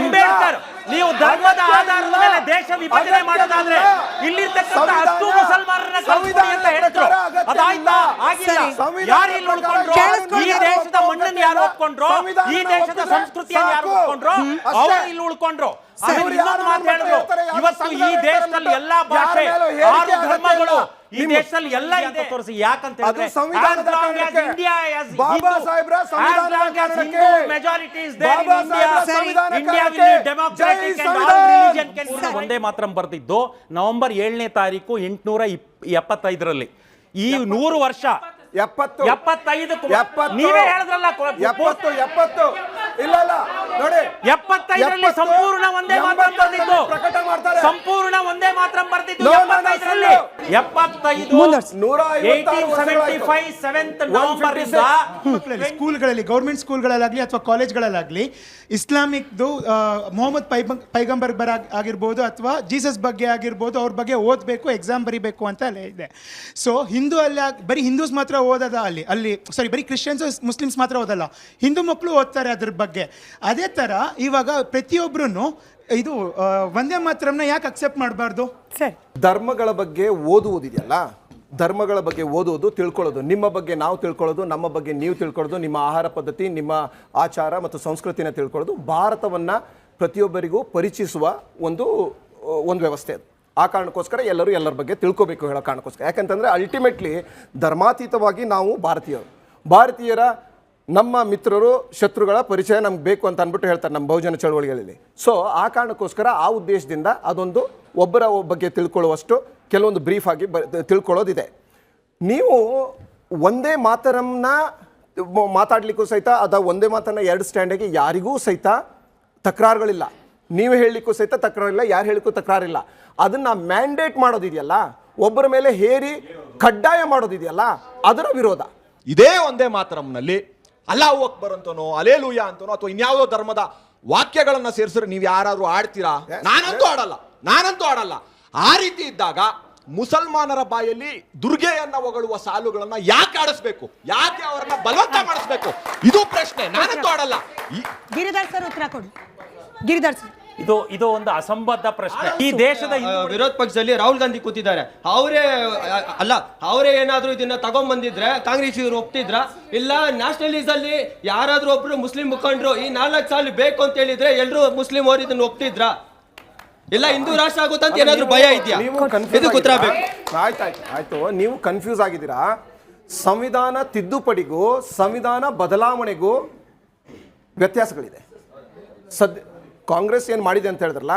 ಅಂಬೇಡ್ಕರ್ ನೀವು ಧರ್ಮದ ಆಧಾರದ ಮೇಲೆ ದೇಶ ವಿಭಜನೆ ಮಾಡೋದಾದ್ರೆ ಇಲ್ಲ. ಇಲ್ಲಿರ್ತಕ್ಕಂಥ ಹತ್ತು ಮುಸಲ್ಮಾನರನ್ನ ಸಂವಿಧಾನ ಅಂತ ಹೇಳಿದ್ರು. ಅದಾಯ್ತಾ? ಆಗಿಲ್ಲ. ಯಾರು ಇಲ್ಲಿ ಉಳ್ಕೊಂಡ್ರು ಈ ದೇಶದ ಮಣ್ಣನ್ನು ಯಾರು ಒಪ್ಕೊಂಡ್ರು ಈ ದೇಶದ ಸಂಸ್ಕೃತಿಯನ್ನು ಯಾರು. ಉಳ್ಕೊಂಡ್ರು ಅವರು ಇಲ್ಲಿ ಉಳ್ಕೊಂಡ್ರು. ಆಮೇಲೆ ಇನ್ನೊಂದು ಮಾತು ಹೇಳಿದ್ರು. ಇವತ್ತು ಈ ದೇಶದಲ್ಲಿ ಎಲ್ಲಾ ಭಾಷೆ ಆರು ಧರ್ಮಗಳು ಈ ದೇಶದಲ್ಲಿ ಎಲ್ಲ ಇದೆ. ತೋರಿಸಿ ಯಾಕಂತ ಹೇಳಿದ್ರೆ ಬಾಬಾ ಸಾಹೇಬ್ರ ಒಂದೇ ಮಾತ್ರ ಬರ್ತಿದ್ದು ನವೆಂಬರ್ ಏಳನೇ ತಾರೀಕು ಎಂಟುನೂರ ಎಪ್ಪತ್ತೈದರಲ್ಲಿ. ಈ ನೂರು ವರ್ಷ. ಎಪ್ಪತ್ತು. ಎಪ್ಪತ್ತೈದು ಎಪ್ಪತ್ತು. ನೀವೇ ಹೇಳಿದ್ರಲ್ಲ ಎಪ್ಪತ್ತು ಎಪ್ಪತ್ತು. ಇಲ್ಲ ಇಲ್ಲ. ನೋಡಿ. ಎಪ್ಪತ್ತೈದರಲ್ಲಿ ಎಪ್ಪತ್ತು, ಸಂಪೂರ್ಣ ಒಂದೇ ಮಾತ್ರ ಪ್ರಕಟ ಮಾಡ್ತಾರೆ. ಸಂಪೂರ್ಣ ಒಂದೇ ಮಾತ್ರ ಎಪ್ಪತ್ತೈದರಲ್ಲಿ. ಎಪ್ಪತ್ತೈದು. ನೂರ ಸೆವೆಂಟಿ ಫೈವ್ ಸೆವೆಂತ್ ನವೆಂಬರ್ ಸ್ಕೂಲ್ಗಳಲ್ಲಿ ಗೌರ್ಮೆಂಟ್ ಸ್ಕೂಲ್ಗಳಲ್ಲಾಗಲಿ ಅಥವಾ ಕಾಲೇಜ್ಗಳಲ್ಲಾಗ್ಲಿ ಇಸ್ಲಾಮಿಕ್ದು ದು ಮೊಹಮ್ಮದ್ ಪೈಬ ಪೈಗಂಬರ್ ಬರ ಆಗಿರ್ಬೋದು ಅಥವಾ ಜೀಸಸ್ ಬಗ್ಗೆ ಆಗಿರ್ಬೋದು ಅವ್ರ ಬಗ್ಗೆ ಓದಬೇಕು ಎಕ್ಸಾಮ್ ಬರಿಬೇಕು ಅಂತ ಅಲ್ಲೇ ಇದೆ. ಸೊ ಹಿಂದೂ ಅಲ್ಲಿ ಆಗ್- ಬರೀ ಹಿಂದೂಸ್ ಮಾತ್ರ ಓದೋದ ಅಲ್ಲಿ ಅಲ್ಲಿ ಸಾರಿ ಬರೀ ಕ್ರಿಶ್ಚಿಯನ್ಸ್ ಮುಸ್ಲಿಮ್ಸ್ ಮಾತ್ರ ಓದಲ್ಲ. ಹಿಂದೂ ಮಕ್ಕಳು ಓದ್ತಾರೆ ಅದ್ರ ಬಗ್ಗೆ. ಅದೇ ಥರ ಇವಾಗ ಪ್ರತಿಯೊಬ್ಬರೂ ಇದು ಒಂದೇ ವಂದೇ ಮಾತರಮ್ನ ಯಾಕೆ ಅಕ್ಸೆಪ್ಟ್ ಮಾಡಬಾರ್ದು? ಸರ್. ಧರ್ಮಗಳ ಬಗ್ಗೆ ಓದುವುದಿದೆಯಲ್ಲ? ಧರ್ಮಗಳ ಬಗ್ಗೆ ಓದುವುದು ತಿಳ್ಕೊಳ್ಳೋದು. ನಿಮ್ಮ ಬಗ್ಗೆ ನಾವು ತಿಳ್ಕೊಳ್ಳೋದು ನಮ್ಮ ಬಗ್ಗೆ ನೀವು ತಿಳ್ಕೊಳ್ಳೋದು ನಿಮ್ಮ ಆಹಾರ ಪದ್ಧತಿ ನಿಮ್ಮ ಆಚಾರ ಮತ್ತು ಸಂಸ್ಕೃತಿನ ತಿಳ್ಕೊಳ್ಳೋದು ಭಾರತವನ್ನು ಪ್ರತಿಯೊಬ್ಬರಿಗೂ ಪರಿಚಯಿಸುವ ಒಂದು ಒಂದು ವ್ಯವಸ್ಥೆ ಅದು. ಆ ಕಾರಣಕ್ಕೋಸ್ಕರ ಎಲ್ಲರೂ ಎಲ್ಲರ ಬಗ್ಗೆ ತಿಳ್ಕೋಬೇಕು ಹೇಳೋ ಕಾರಣಕ್ಕೋಸ್ಕರ. ಯಾಕಂತಂದರೆ ಅಲ್ಟಿಮೇಟ್ಲಿ ಧರ್ಮಾತೀತವಾಗಿ ನಾವು ಭಾರತೀಯರು. ಭಾರತೀಯರ ನಮ್ಮ ಮಿತ್ರರು, ಶತ್ರುಗಳ ಪರಿಚಯ ನಮ್ಗೆ ಬೇಕು ಅಂತ ಅಂದ್ಬಿಟ್ಟು ಹೇಳ್ತಾರೆ ನಮ್ಮ ಬಹುಜನ ಚಳವಳಿಗಳಲ್ಲಿ. ಸೊ ಆ ಕಾರಣಕ್ಕೋಸ್ಕರ ಆ ಉದ್ದೇಶದಿಂದ ಅದೊಂದು ಒಬ್ಬರ ಬಗ್ಗೆ ತಿಳ್ಕೊಳ್ಳುವಷ್ಟು ಕೆಲವೊಂದು ಬ್ರೀಫ್ ಆಗಿ ಬ, ತಿಳ್ಕೊಳ್ಳೋದಿದೆ. ನೀವು ಒಂದೇ ಮಾತರಂನ ಮಾತಾಡಲಿಕ್ಕೂ ಸಹಿತ ಅದ ಒಂದೇ ಮಾತನ್ನ ಎರಡು ಸ್ಟ್ಯಾಂಡಿಗೆ ಯಾರಿಗೂ ಸಹಿತ ತಕರಾರುಗಳಿಲ್ಲ. ನೀವು ಹೇಳಲಿಕ್ಕೂ ಸಹಿತ ತಕರಾರಿಲ್ಲ, ಯಾರು ಹೇಳಿಕ್ಕೂ ತಕರಾರಿಲ್ಲ. ಅದನ್ನ ಮ್ಯಾಂಡೇಟ್ ಮಾಡೋದಿದೆಯಲ್ಲ, ಒಬ್ಬರ ಮೇಲೆ ಹೇರಿ ಕಡ್ಡಾಯ ಮಾಡೋದಿದೆಯಲ್ಲ, ಅದರ ವಿರೋಧ. ಇದೇ ಒಂದೇ ಮಾತರಂನಲ್ಲಿ ಅಲ್ಲಾಹು ಅಕ್ಬರ್ ಅಂತನೋ ಅಲೇಲುಯ ಅಂತನೋ ಅಥವಾ ಇನ್ಯಾವುದೋ ಧರ್ಮದ ವಾಕ್ಯಗಳನ್ನ ಸೇರಿಸಿದ್ರೆ ನೀವು ಯಾರಾದ್ರೂ ಆಡ್ತೀರಾ? ನಾನಂತೂ ಆಡಲ್ಲ. ನಾನಂತೂ ಆಡಲ್ಲ. ಆ ರೀತಿ ಇದ್ದಾಗ ಮುಸಲ್ಮಾನರ ಬಾಯಲ್ಲಿ ದುರ್ಗೆಯನ್ನ ಹೊಗಳುವ ಸಾಲುಗಳನ್ನ ಯಾಕೆ ಆಡಿಸ್ಬೇಕು? ಯಾಕೆ ಅವರನ್ನ ಬಲವಂತ ಮಾಡಿಸ್ಬೇಕು? ಇದು ಪ್ರಶ್ನೆ. ನಾನಂತೂ ಆಡಲ್ಲ. ಗಿರಿಧರ್ ಸರ್ ಉತ್ತರ ಕೊಡಿ. ಗಿರಿಧರ್ ಸರ್. ಇದು ಇದು ಒಂದು ಅಸಂಬದ್ಧ ಪ್ರಶ್ನೆ. ಈ ದೇಶದ ಹಿಂದೂ- ವಿರೋಧ ಪಕ್ಷದಲ್ಲಿ ರಾಹುಲ್ ಗಾಂಧಿ ಕೂತಿದ್ದಾರೆ. ಅವರೇ ಅಲ್ಲ ಅವರೇ ಏನಾದ್ರೂ ಇದನ್ನ ತಗೊಂಡ್ಬಂದಿದ್ರೆ ಕಾಂಗ್ರೆಸ್ ಇವರು ಒಪ್ತಿದ್ರ? ಇಲ್ಲ ನ್ಯಾಷನಲಿಸ್ ಅಲ್ಲಿ ಯಾರಾದ್ರೂ ಒಬ್ರು ಮುಸ್ಲಿಂ ಮುಖಂಡರು ಈ ನಾಲ್ಕು ಸಾಲ ಬೇಕು ಅಂತ ಹೇಳಿದ್ರೆ ಎಲ್ಲರೂ ಮುಸ್ಲಿಂ ಅವರು ಇದನ್ನ ಒಪ್ತಿದ್ರ? ಇಲ್ಲ ಹಿಂದೂ ರಾಷ್ಟ್ರ ಆಗುತ್ತಂತ ಏನಾದ್ರೂ ಭಯ ಇದೆಯಾ? ನೀವು confuse ಆಯ್ತು ಉತ್ತರ ಆಗಿದ್ದೀರಾ? ಬೇಕು. ಆಯ್ತಾಯ್ತು ಆಯ್ತು ನೀವು ಕನ್ಫ್ಯೂಸ್ ಆಗಿದ್ದೀರಾ? ಸಂವಿಧಾನ ತಿದ್ದುಪಡಿಗೂ ಸಂವಿಧಾನ ಬದಲಾವಣೆಗೂ ವ್ಯತ್ಯಾಸಗಳಿದೆ. ಸದ್ಯ ಕಾಂಗ್ರೆಸ್ ಏನ್ ಮಾಡಿದೆ ಅಂತ ಹೇಳಿದ್ರಲ್ಲ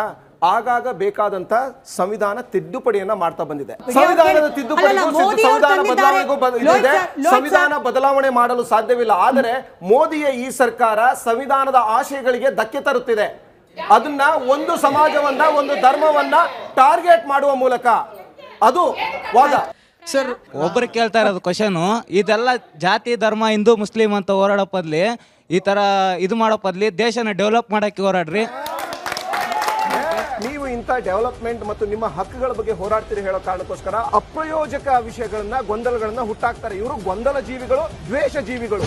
ಆಗಾಗ ಬೇಕಾದಂತ ಸಂವಿಧಾನ ತಿದ್ದುಪಡಿಯನ್ನ ಮಾಡ್ತಾ ಬಂದಿದೆ. ಸಂವಿಧಾನದ ತಿದ್ದುಪಡಿ ಸಂವಿಧಾನ. ಬದಲಾವಣೆಗೂ ಬದ- ಇದೆ ಸಂವಿಧಾನ ಬದಲಾವಣೆ ಮಾಡಲು ಸಾಧ್ಯವಿಲ್ಲ. ಆದರೆ ಮೋದಿಯ ಈ ಸರ್ಕಾರ ಸಂವಿಧಾನದ ಆಶಯಗಳಿಗೆ ಧಕ್ಕೆ ತರುತ್ತಿದೆ. ಅದನ್ನ ಒಂದು ಸಮಾಜವನ್ನ ಒಂದು ಧರ್ಮವನ್ನ ಟಾರ್ಗೆಟ್ ಮಾಡುವ ಮೂಲಕ. ಅದು ವಾದ. ಸರ್ ಒಬ್ರು ಕೇಳ್ತಾ ಇರೋದು ಕ್ವಶನು ಇದೆಲ್ಲ ಜಾತಿ ಧರ್ಮ ಹಿಂದೂ ಮುಸ್ಲಿಂ ಅಂತ ಹೋರಾಡೋ ಬದ್ಲಿ ಈ ತರ ಇದು ಮಾಡೋ ಬದ್ಲಿ ದೇಶನ ಡೆವಲಪ್ ಮಾಡಕ್ಕೆ ಹೋರಾಡ್ರಿ. ನೀವು ಇಂಥ ಡೆವಲಪ್ಮೆಂಟ್ ಮತ್ತು ನಿಮ್ಮ ಹಕ್ಕುಗಳ ಬಗ್ಗೆ ಹೋರಾಡ್ತೀರಿ ಹೇಳೋ ಕಾರಣಕ್ಕೋಸ್ಕರ ಅಪ್ರಯೋಜಕ ವಿಷಯಗಳನ್ನ, ಗೊಂದಲಗಳನ್ನ ಹುಟ್ಟಾಕ್ತಾರೆ. ಇವರು ಗೊಂದಲ ಜೀವಿಗಳು ದ್ವೇಷ ಜೀವಿಗಳು